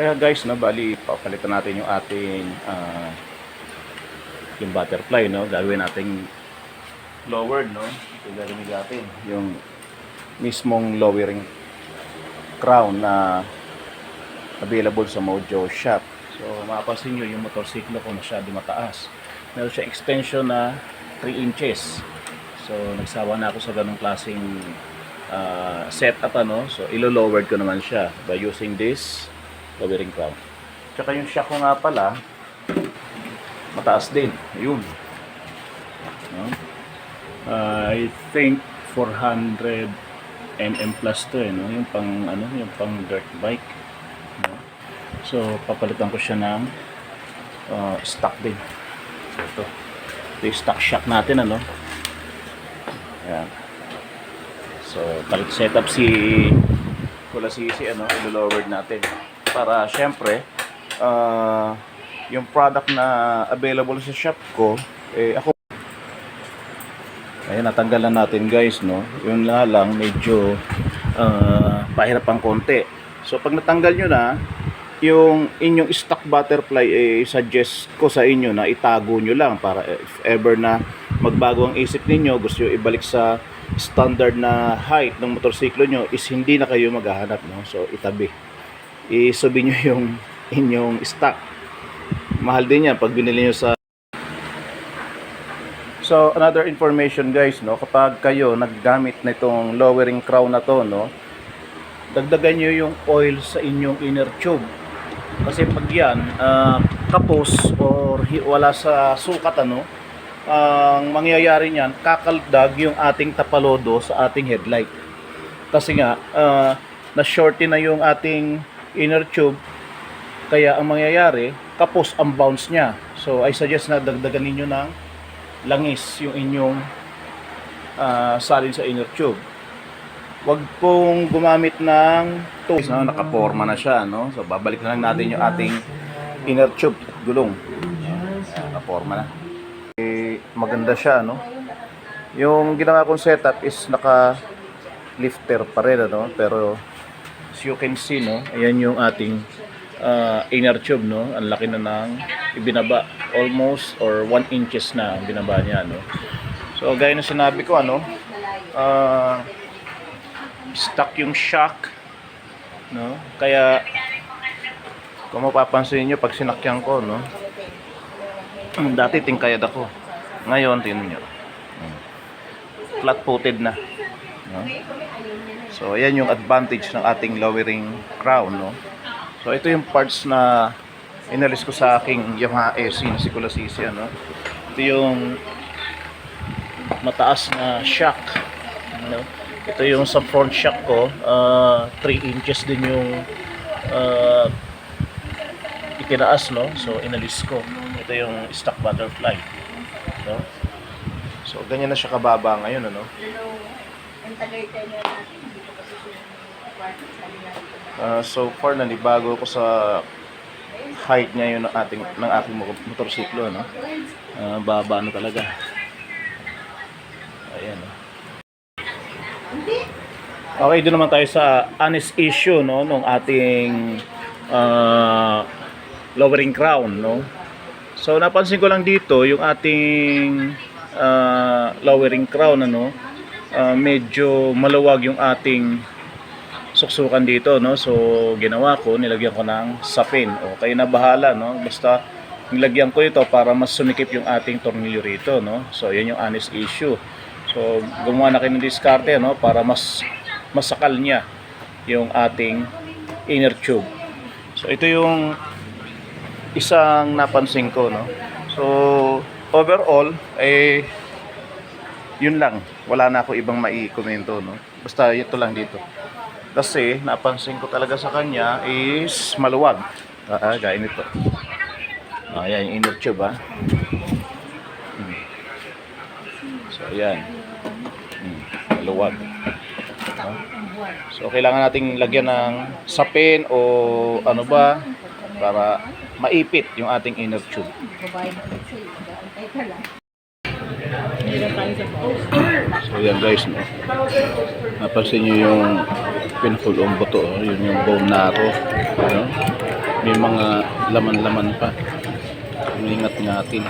Kaya guys, no, bali, papalitan natin yung ating ah, yung butterfly, no? Gagawin nating lowered, no? Ito gagawin natin. Yung mismong lowering crown na available sa Mojo Shop. So, mapapansin nyo yung motorsiklo ko masyado mataas. Meron siya extension na 3 inches. So, nagsawa na ako sa ganong klaseng ah, setup, ano. So, ilo-lowered ko naman siya by using this lowering crown. Tsaka yung shock ko nga pala, mataas din. Ayun. No? Uh, I think 400 mm plus to eh, no? Yung pang ano, yung pang dirt bike. No? So papalitan ko siya ng uh, stock din. So ito. Ito yung stock shock natin ano. Ayan. So palit setup si wala si si ano, ilo-lowered natin para syempre uh, yung product na available sa shop ko eh ako Ayan, natanggalan natin guys, no? Yun nga lang, medyo uh, pahirap ang konti. So, pag natanggal nyo na, yung inyong stock butterfly, eh, suggest ko sa inyo na itago nyo lang para if ever na magbago ang isip ninyo, gusto ibalik sa standard na height ng motorsiklo nyo, is hindi na kayo maghahanap, no? So, itabi. Isubi nyo yung inyong stock. Mahal din yan pag binili nyo sa So, another information guys, no, kapag kayo naggamit na itong lowering crown na to, no, dagdagan nyo yung oil sa inyong inner tube. Kasi pag yan, ah, kapos or wala sa sukat, ano, ang mangyayari niyan, kakaldag yung ating tapalodo sa ating headlight. Kasi nga, ah, na-shorty na yung ating inner tube, kaya ang mangyayari, kapos ang bounce niya. So, I suggest na dagdagan ninyo ng langis yung inyong ah, salin sa inner tube. Huwag pong gumamit ng tools. No? Nakaporma na siya. No? So, babalik na lang natin yung ating inner tube gulong. Ayan, nakaporma na. Eh, maganda siya. No? Yung ginawa kong setup is naka lifter pa rin. Ano? Pero as you can see, no? ayan yung ating ah, inner tube. No? Ang laki na ng ibinaba. Almost or 1 inches na ang binaba niya. No? So, gaya ng sinabi ko, ano, ah, stuck yung shock no kaya kung mapapansin niyo pag sinakyan ko no dati tingkayad ako ngayon tingnan niyo flat footed na no? so ayan yung advantage ng ating lowering crown no? So ito yung parts na inalis ko sa aking Yamaha SC na si Kulasisi ano? Ito yung mataas na shock no? ito yung sa front shock ko. 3 inches din yung uh, itinaas no? So inalis ko. Ito yung stock butterfly no? so ganyan na siya kababa ngayon ano Ang tagaytay niya natin, hindi ko kasi siya. Uh, so far nanibago ko sa height ngayon ng ating ng aking mo- motorsiklo no Ah, baba na talaga ayan no? Okay, doon naman tayo sa honest issue no nung ating ah, lowering crown no. So napansin ko lang dito yung ating ah, lowering crown ano ah, medyo maluwag yung ating suksukan dito no. So ginawa ko nilagyan ko ng sapin. O kayo na bahala no. Basta nilagyan ko ito para mas sumikip yung ating tornilyo rito no. So yan yung honest issue. So gumawa na kayo ng diskarte no para mas masakal niya yung ating inner tube. So ito yung isang napansin ko no. So overall eh yun lang. Wala na ako ibang maikomento no. Basta ito lang dito. Kasi napansin ko talaga sa kanya is maluwag. Ah, ah gaya nito. Ah, yan yung inner tube ah. Hmm. So ayan. Hmm, maluwag. So kailangan nating lagyan ng sapin o ano ba para maipit yung ating inner tube. Babae na kasi, antay ka lang. So yan guys, no. Napansin nyo yung pinfull ang buto, oh. yun yung bone narrow. No? May mga laman-laman pa. Ingat-ngatin.